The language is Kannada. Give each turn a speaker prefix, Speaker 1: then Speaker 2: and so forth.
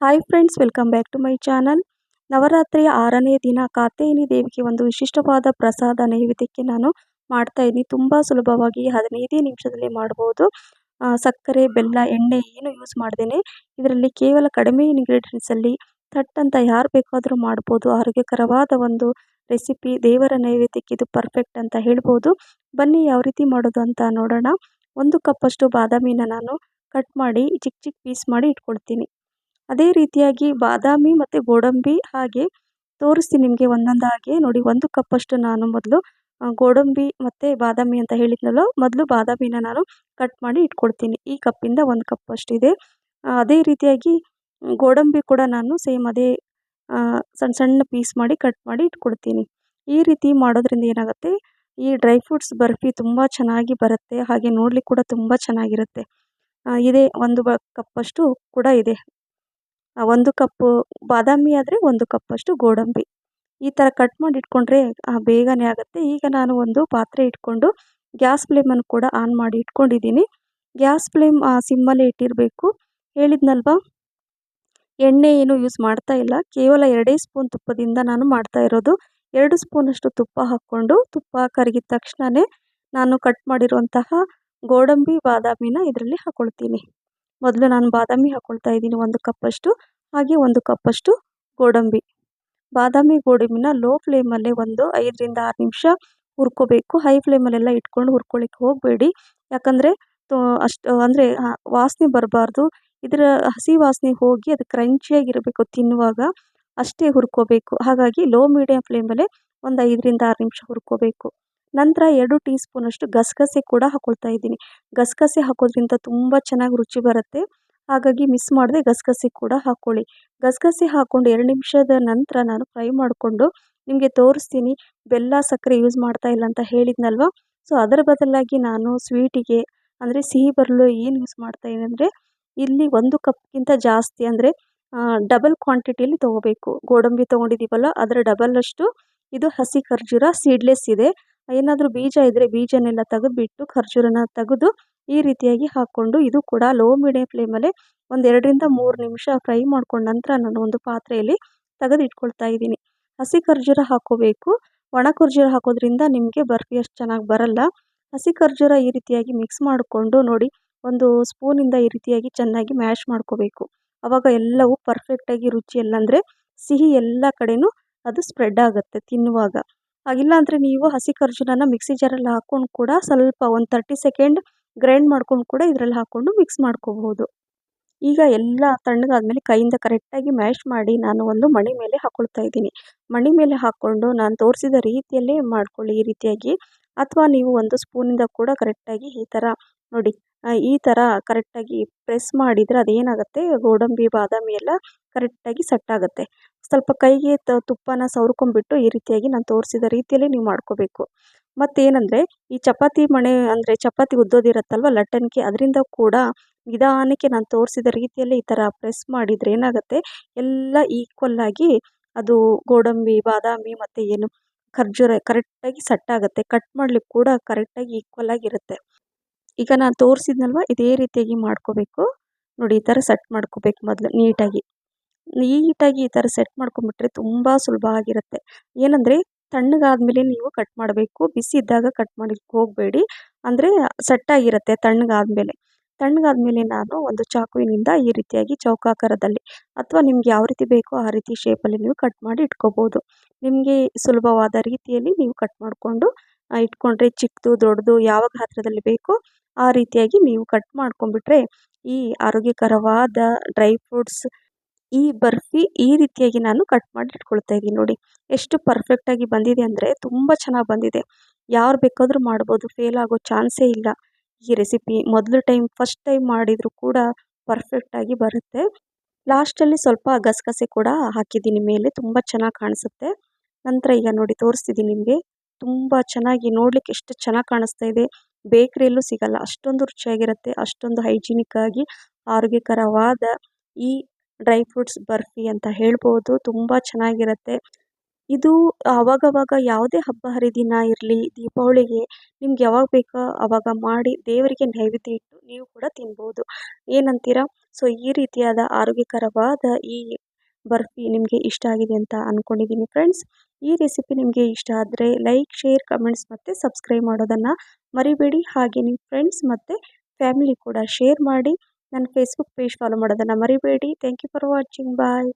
Speaker 1: Hi friends welcome back to my channel ನವರಾತ್ರಿಯ ಆರನೇ ದಿನ ಕಾತ್ಯಾಯಿನಿ ದೇವಿಗೆ ಒಂದು ವಿಶಿಷ್ಟವಾದ ಪ್ರಸಾದ ನೈವೇದ್ಯಕ್ಕೆ ನಾನು ಮಾಡ್ತಾ ಇದ್ದೀನಿ. ತುಂಬ ಸುಲಭವಾಗಿ ಹದಿನೈದೇ ನಿಮಿಷದಲ್ಲಿ ಮಾಡ್ಬೋದು. ಸಕ್ಕರೆ, ಬೆಲ್ಲ, ಎಣ್ಣೆ ಏನು ಯೂಸ್ ಮಾಡ್ದೇನೆ. ಇದರಲ್ಲಿ ಕೇವಲ ಕಡಿಮೆ ಇಂಗ್ರೀಡಿಯೆಂಟ್ಸಲ್ಲಿ ಥಟ್ ಅಂತ ಯಾರು ಬೇಕಾದರೂ ಮಾಡ್ಬೋದು. ಆರೋಗ್ಯಕರವಾದ ಒಂದು ರೆಸಿಪಿ ದೇವರ ನೈವೇದ್ಯಕ್ಕೆ ಇದು ಪರ್ಫೆಕ್ಟ್ ಅಂತ ಹೇಳ್ಬೋದು. ಬನ್ನಿ ಯಾವ ರೀತಿ ಮಾಡೋದು ಅಂತ ನೋಡೋಣ. ಒಂದು ಕಪ್ಪಷ್ಟು ಬಾದಾಮಿನ ನಾನು ಕಟ್ ಮಾಡಿ ಚಿಕ್ಕ ಚಿಕ್ಕ ಪೀಸ್ ಮಾಡಿ ಇಟ್ಕೊಳ್ತೀನಿ ಅದೇ ರೀತಿಯಾಗಿ ಬಾದಾಮಿ ಮತ್ತು ಗೋಡಂಬಿ ಹಾಗೆ ತೋರಿಸ್ತೀನಿ ನಿಮಗೆ ಒಂದೊಂದಾಗಿ ನೋಡಿ, ಒಂದು ಕಪ್ಪಷ್ಟು ನಾನು ಮೊದಲು ಗೋಡಂಬಿ ಮತ್ತು ಬಾದಾಮಿ ಅಂತ ಹೇಳಿದ್ನಲ್ಲ, ಮೊದಲು ಬಾದಾಮಿನ ನಾನು ಕಟ್ ಮಾಡಿ ಇಟ್ಕೊಳ್ತೀನಿ ಈ ಕಪ್ಪಿಂದ ಒಂದು ಕಪ್ಪಷ್ಟಿದೆ ಅದೇ ರೀತಿಯಾಗಿ ಗೋಡಂಬಿ ಕೂಡ ನಾನು ಸೇಮ್ ಅದೇ ಸಣ್ಣ ಸಣ್ಣ ಪೀಸ್ ಮಾಡಿ ಕಟ್ ಮಾಡಿ ಇಟ್ಕೊಳ್ತೀನಿ ಈ ರೀತಿ ಮಾಡೋದ್ರಿಂದ ಏನಾಗುತ್ತೆ, ಈ ಡ್ರೈ ಫ್ರೂಟ್ಸ್ ಬರ್ಫಿ ತುಂಬ ಚೆನ್ನಾಗಿ ಬರುತ್ತೆ, ಹಾಗೆ ನೋಡ್ಲಿಕ್ಕೆ ಕೂಡ ತುಂಬ ಚೆನ್ನಾಗಿರುತ್ತೆ. ಇದೆ ಒಂದು ಬ ಕಪ್ಪಷ್ಟು ಕೂಡ ಇದೆ. ಒಂದು ಕಪ್ಪು ಬಾದಾಮಿ ಆದರೆ ಒಂದು ಕಪ್ಪಷ್ಟು ಗೋಡಂಬಿ. ಈ ಥರ ಕಟ್ ಮಾಡಿ ಇಟ್ಕೊಂಡ್ರೆ ಬೇಗನೆ ಆಗುತ್ತೆ. ಈಗ ನಾನು ಒಂದು ಪಾತ್ರೆ ಇಟ್ಕೊಂಡು ಗ್ಯಾಸ್ ಫ್ಲೇಮನ್ನು ಕೂಡ ಆನ್ ಮಾಡಿ ಇಟ್ಕೊಂಡಿದ್ದೀನಿ. ಗ್ಯಾಸ್ ಫ್ಲೇಮ್ ಸಿಮ್ಮಲ್ಲೇ ಇಟ್ಟಿರಬೇಕು. ಹೇಳಿದ್ನಲ್ವ? ಎಣ್ಣೆ ಏನು ಯೂಸ್ ಮಾಡ್ತಾ ಇಲ್ಲ. ಕೇವಲ ಎರಡೇ ಸ್ಪೂನ್ ತುಪ್ಪದಿಂದ ನಾನು ಮಾಡ್ತಾ ಇರೋದು. ಎರಡು ಸ್ಪೂನಷ್ಟು ತುಪ್ಪ ಹಾಕ್ಕೊಂಡು ತುಪ್ಪ ಕರಗಿದ ತಕ್ಷಣವೇ ನಾನು ಕಟ್ ಮಾಡಿರುವಂತಹ ಗೋಡಂಬಿ, ಬಾದಾಮಿನ ಇದರಲ್ಲಿ ಹಾಕ್ಕೊಳ್ತೀನಿ ಮೊದಲು ನಾನು ಬಾದಾಮಿ ಹಾಕ್ಕೊಳ್ತಾ ಇದ್ದೀನಿ ಒಂದು ಕಪ್ಪಷ್ಟು, ಹಾಗೆ ಒಂದು ಕಪ್ಪಷ್ಟು ಗೋಡಂಬಿ. ಬಾದಾಮಿ ಗೋಡಂಬಿನ ಲೋ ಫ್ಲೇಮಲ್ಲೇ ಒಂದು ಐದರಿಂದ ಆರು ನಿಮಿಷ ಹುರ್ಕೋಬೇಕು. ಹೈ ಫ್ಲೇಮಲ್ಲೆಲ್ಲ ಇಟ್ಕೊಂಡು ಹುರ್ಕೊಳ್ಳಿಕ್ಕೆ ಹೋಗಬೇಡಿ. ಯಾಕಂದರೆ ಅಷ್ಟು, ಅಂದರೆ ವಾಸನೆ ಬರಬಾರ್ದು. ಇದರ ಹಸಿ ವಾಸನೆ ಹೋಗಿ ಅದು ಕ್ರಂಚಿಯಾಗಿರಬೇಕು ತಿನ್ನುವಾಗ ಅಷ್ಟೇ ಹುರ್ಕೋಬೇಕು. ಹಾಗಾಗಿ ಲೋ ಮೀಡಿಯಮ್ ಫ್ಲೇಮಲ್ಲೇ ಒಂದು ಐದರಿಂದ ಆರು ನಿಮಿಷ ಹುರ್ಕೋಬೇಕು. ನಂತರ ಎರಡು ಟೀ ಸ್ಪೂನಷ್ಟು ಗಸಗಸೆ ಕೂಡ ಹಾಕ್ಕೊಳ್ತಾ ಇದ್ದೀನಿ. ಗಸಗಸೆ ಹಾಕೋದ್ರಿಂದ ತುಂಬ ಚೆನ್ನಾಗಿ ರುಚಿ ಬರುತ್ತೆ. ಹಾಗಾಗಿ ಮಿಸ್ ಮಾಡದೆ ಗಸಗಸೆ ಕೂಡ ಹಾಕ್ಕೊಳ್ಳಿ ಗಸಗಸೆ ಹಾಕ್ಕೊಂಡು ಎರಡು ನಿಮಿಷದ ನಂತರ ನಾನು ಫ್ರೈ ಮಾಡಿಕೊಂಡು ನಿಮಗೆ ತೋರಿಸ್ತೀನಿ. ಬೆಲ್ಲ, ಸಕ್ಕರೆ ಯೂಸ್ ಮಾಡ್ತಾ ಇಲ್ಲ ಅಂತ ಹೇಳಿದ್ನಲ್ವ? ಸೊ, ಅದರ ಬದಲಾಗಿ ನಾನು ಸ್ವೀಟಿಗೆ ಅಂದರೆ ಸಿಹಿ ಬರಲು ಏನು ಯೂಸ್ ಮಾಡ್ತಾ ಇದ್ದೀನಿ ಅಂದರೆ ಇಲ್ಲಿ ಒಂದು ಕಪ್ಗಿಂತ ಜಾಸ್ತಿ ಅಂದರೆ ಡಬಲ್ ಕ್ವಾಂಟಿಟಿಯಲ್ಲಿ ತೊಗೋಬೇಕು. ಗೋಡಂಬಿ ತೊಗೊಂಡಿದ್ದೀವಲ್ಲ ಅದರ ಡಬಲ್ ಅಷ್ಟು. ಇದು ಹಸಿ ಖರ್ಜೂರ ಸೀಡ್ಲೆಸ್ ಇದೆ. ಏನಾದರೂ ಬೀಜ ಇದ್ದರೆ ಬೀಜನೆಲ್ಲ ತೆಗೆದ್ಬಿಟ್ಟು ಖರ್ಜೂರನ ತೆಗೆದು ಈ ರೀತಿಯಾಗಿ ಹಾಕ್ಕೊಂಡು ಇದು ಕೂಡ ಲೋ ಮೀಡಿಯಮ್ ಫ್ಲೇಮಲ್ಲೇ ಒಂದು ಎರಡರಿಂದ ಮೂರು ನಿಮಿಷ ಫ್ರೈ ಮಾಡ್ಕೊಂಡ ನಂತರ ನಾನು ಒಂದು ಪಾತ್ರೆಯಲ್ಲಿ ತೆಗೆದು ಇಟ್ಕೊಳ್ತಾ ಇದ್ದೀನಿ. ಹಸಿ ಖರ್ಜೂರ ಹಾಕೋಬೇಕು. ಒಣ ಖರ್ಜೂರ ಹಾಕೋದ್ರಿಂದ ನಿಮಗೆ ಬರ್ಫಿ ಅಷ್ಟು ಚೆನ್ನಾಗಿ ಬರಲ್ಲ. ಹಸಿ ಖರ್ಜೂರ ಈ ರೀತಿಯಾಗಿ ಮಿಕ್ಸ್ ಮಾಡಿಕೊಂಡು ನೋಡಿ ಒಂದು ಸ್ಪೂನಿಂದ ಈ ರೀತಿಯಾಗಿ ಚೆನ್ನಾಗಿ ಮ್ಯಾಶ್ ಮಾಡ್ಕೋಬೇಕು. ಅವಾಗ ಎಲ್ಲವೂ ಪರ್ಫೆಕ್ಟಾಗಿ ರುಚಿ ಎಲ್ಲ ಅಂದರೆ ಸಿಹಿ ಎಲ್ಲ ಕಡೆನೂ ಅದು ಸ್ಪ್ರೆಡ್ ಆಗುತ್ತೆ ತಿನ್ನುವಾಗ. ಹಾಗಿಲ್ಲ ಅಂದರೆ ನೀವು ಹಸಿ ಖರ್ಜೂರನ ಮಿಕ್ಸಿ ಜಾರಲ್ಲಿ ಹಾಕ್ಕೊಂಡು ಕೂಡ ಸ್ವಲ್ಪ ಒಂದು ತರ್ಟಿ ಸೆಕೆಂಡ್ ಗ್ರೈಂಡ್ ಮಾಡ್ಕೊಂಡು ಕೂಡ ಇದರಲ್ಲಿ ಹಾಕ್ಕೊಂಡು ಮಿಕ್ಸ್ ಮಾಡ್ಕೋಬಹುದು. ಈಗ ಎಲ್ಲ ತಣ್ಣಗಾದ್ಮೇಲೆ ಕೈಯಿಂದ ಕರೆಕ್ಟಾಗಿ ಮ್ಯಾಶ್ ಮಾಡಿ ನಾನು ಒಂದು ಮಣಿ ಮೇಲೆ ಹಾಕ್ಕೊಳ್ತಾ ಇದ್ದೀನಿ. ಮಣಿ ಮೇಲೆ ಹಾಕ್ಕೊಂಡು ನಾನು ತೋರಿಸಿದ ರೀತಿಯಲ್ಲೇ ಮಾಡ್ಕೊಳ್ಳಿ ಈ ರೀತಿಯಾಗಿ. ಅಥವಾ ನೀವು ಒಂದು ಸ್ಪೂನಿಂದ ಕೂಡ ಕರೆಕ್ಟಾಗಿ ಈ ಥರ ನೋಡಿ. ಈ ಥರ ಕರೆಕ್ಟಾಗಿ ಪ್ರೆಸ್ ಮಾಡಿದರೆ ಅದೇನಾಗುತ್ತೆ? ಗೋಡಂಬಿ, ಬಾದಾಮಿ ಎಲ್ಲ ಕರೆಕ್ಟಾಗಿ ಸೆಟ್ ಆಗುತ್ತೆ. ಸ್ವಲ್ಪ ಕೈಗೆ ತುಪ್ಪನ ಸವರ್ಕೊಂಬಿಟ್ಟು ಈ ರೀತಿಯಾಗಿ ನಾನು ತೋರಿಸಿದ ರೀತಿಯಲ್ಲಿ ನೀವು ಮಾಡ್ಕೋಬೇಕು. ಮತ್ತೇನಂದರೆ, ಈ ಚಪಾತಿ ಮಣೆ ಅಂದರೆ ಚಪಾತಿ ಉದ್ದೋದಿರುತ್ತಲ್ವ ಲಟ್ಟಣಿಗೆ ಅದರಿಂದ ಕೂಡ ನಿಧಾನಕ್ಕೆ ನಾನು ತೋರಿಸಿದ ರೀತಿಯಲ್ಲಿ ಈ ಥರ ಪ್ರೆಸ್ ಮಾಡಿದರೆ ಏನಾಗುತ್ತೆ? ಎಲ್ಲ ಈಕ್ವಲ್ ಆಗಿ ಅದು ಗೋಡಂಬಿ, ಬಾದಾಮಿ ಮತ್ತು ಏನು ಖರ್ಜೂರ ಕರೆಕ್ಟಾಗಿ ಸೆಟ್ ಆಗುತ್ತೆ. ಕಟ್ ಮಾಡ್ಲಿಕ್ಕೆ ಕೂಡ ಕರೆಕ್ಟಾಗಿ ಈಕ್ವಲ್ ಆಗಿರುತ್ತೆ. ಈಗ ನಾನು ತೋರಿಸಿದ್ನಲ್ವ? ಇದೇ ರೀತಿಯಾಗಿ ಮಾಡ್ಕೋಬೇಕು. ನೋಡಿ, ಈ ಥರ ಸೆಟ್ ಮಾಡ್ಕೋಬೇಕು ಮೊದಲು ನೀಟಾಗಿ. ನೀಟಾಗಿ ಈ ಥರ ಸೆಟ್ ಮಾಡ್ಕೊಂಬಿಟ್ರೆ ತುಂಬ ಸುಲಭ ಆಗಿರುತ್ತೆ. ಏನಂದರೆ, ತಣ್ಣಗಾದ್ಮೇಲೆ ನೀವು ಕಟ್ ಮಾಡಬೇಕು. ಬಿಸಿ ಇದ್ದಾಗ ಕಟ್ ಮಾಡಲಿಕ್ಕೆ ಹೋಗಬೇಡಿ. ಅಂದರೆ ಸೆಟ್ಟಾಗಿರುತ್ತೆ ತಣ್ಣಗಾದ್ಮೇಲೆ. ತಣ್ಣಗಾದ್ಮೇಲೆ ನಾನು ಒಂದು ಚಾಕುವಿನಿಂದ ಈ ರೀತಿಯಾಗಿ ಚೌಕಾಕಾರದಲ್ಲಿ ಅಥವಾ ನಿಮ್ಗೆ ಯಾವ ರೀತಿ ಬೇಕೋ ಆ ರೀತಿ ಶೇಪಲ್ಲಿ ನೀವು ಕಟ್ ಮಾಡಿ ಇಟ್ಕೋಬೋದು. ನಿಮಗೆ ಸುಲಭವಾದ ರೀತಿಯಲ್ಲಿ ನೀವು ಕಟ್ ಮಾಡಿಕೊಂಡು ಇಟ್ಕೊಂಡ್ರೆ ಚಿಕ್ಕದು ದೊಡ್ಡದು ಯಾವ ಗಾತ್ರದಲ್ಲಿ ಬೇಕು ಆ ರೀತಿಯಾಗಿ ನೀವು ಕಟ್ ಮಾಡ್ಕೊಂಡ್ಬಿಟ್ರೆ ಈ ಆರೋಗ್ಯಕರವಾದ ಡ್ರೈ ಫ್ರೂಟ್ಸ್, ಈ ಬರ್ಫಿ ಈ ರೀತಿಯಾಗಿ ನಾನು ಕಟ್ ಮಾಡಿ ಇಟ್ಕೊಳ್ತಾ ಇದ್ದೀನಿ ನೋಡಿ. ಎಷ್ಟು ಪರ್ಫೆಕ್ಟಾಗಿ ಬಂದಿದೆ ಅಂದರೆ ತುಂಬ ಚೆನ್ನಾಗಿ ಬಂದಿದೆ. ಯಾರು ಬೇಕಾದರೂ ಮಾಡ್ಬೋದು ಫೇಲ್ ಆಗೋ ಚಾನ್ಸೇ ಇಲ್ಲ. ಈ ರೆಸಿಪಿ ಮೊದಲು ಟೈಮ್ ಫಸ್ಟ್ ಟೈಮ್ ಮಾಡಿದರೂ ಕೂಡ ಪರ್ಫೆಕ್ಟಾಗಿ ಬರುತ್ತೆ. ಲಾಸ್ಟಲ್ಲಿ ಸ್ವಲ್ಪ ಗಸಗಸೆ ಕೂಡ ಹಾಕಿದ್ದೀನಿ, ಮೇಲೆ ತುಂಬ ಚೆನ್ನಾಗಿ ಕಾಣಿಸುತ್ತೆ. ನಂತರ ಈಗ ನೋಡಿ ತೋರಿಸ್ತಿದ್ದೀನಿ ನಿಮಗೆ. ತುಂಬ ಚೆನ್ನಾಗಿ ನೋಡ್ಲಿಕ್ಕೆ ಎಷ್ಟು ಚೆನ್ನಾಗಿ ಕಾಣಿಸ್ತಾ ಇದೆ. ಬೇಕರಿಯಲ್ಲೂ ಸಿಗಲ್ಲ. ಅಷ್ಟೊಂದು ರುಚಿಯಾಗಿರುತ್ತೆ. ಅಷ್ಟೊಂದು ಹೈಜಿನಿಕ್ ಆಗಿ ಆರೋಗ್ಯಕರವಾದ ಈ ಡ್ರೈ ಫ್ರೂಟ್ಸ್ ಬರ್ಫಿ ಅಂತ ಹೇಳ್ಬೋದು. ತುಂಬಾ ಚೆನ್ನಾಗಿರುತ್ತೆ. ಇದು ಆವಾಗವಾಗ ಯಾವುದೇ ಹಬ್ಬ, ಹರಿದಿನ ಇರಲಿ, ದೀಪಾವಳಿಗೆ ನಿಮ್ಗೆ ಯಾವಾಗ ಬೇಕೋ ಅವಾಗ ಮಾಡಿ ದೇವರಿಗೆ ನೈವೇದ್ಯ ಇಟ್ಟು ನೀವು ಕೂಡ ತಿನ್ಬೋದು. ಏನಂತೀರಾ? ಸೊ ಈ ರೀತಿಯಾದ ಆರೋಗ್ಯಕರವಾದ ಈ ಬರ್ಫಿ ನಿಮಗೆ ಇಷ್ಟ ಆಗಿದೆ ಅಂತ ಅಂದ್ಕೊಂಡಿದ್ದೀನಿ ಫ್ರೆಂಡ್ಸ್ ಈ ರೆಸಿಪಿ ನಿಮಗೆ ಇಷ್ಟ ಆದರೆ ಲೈಕ್ ಶೇರ್ ಕಮೆಂಟ್ಸ್ ಮತ್ತು ಸಬ್ಸ್ಕ್ರೈಬ್ ಮಾಡೋದನ್ನು ಮರಿಬೇಡಿ. ಹಾಗೆ ನಿಮ್ಮ ಫ್ರೆಂಡ್ಸ್ ಮತ್ತು ಫ್ಯಾಮಿಲಿ ಕೂಡ ಶೇರ್ ಮಾಡಿ ನನ್ನ ಫೇಸ್ಬುಕ್ ಪೇಜ್ ಫಾಲೋ ಮಾಡೋದನ್ನು ಮರಿಬೇಡಿ. Thank you for watching bye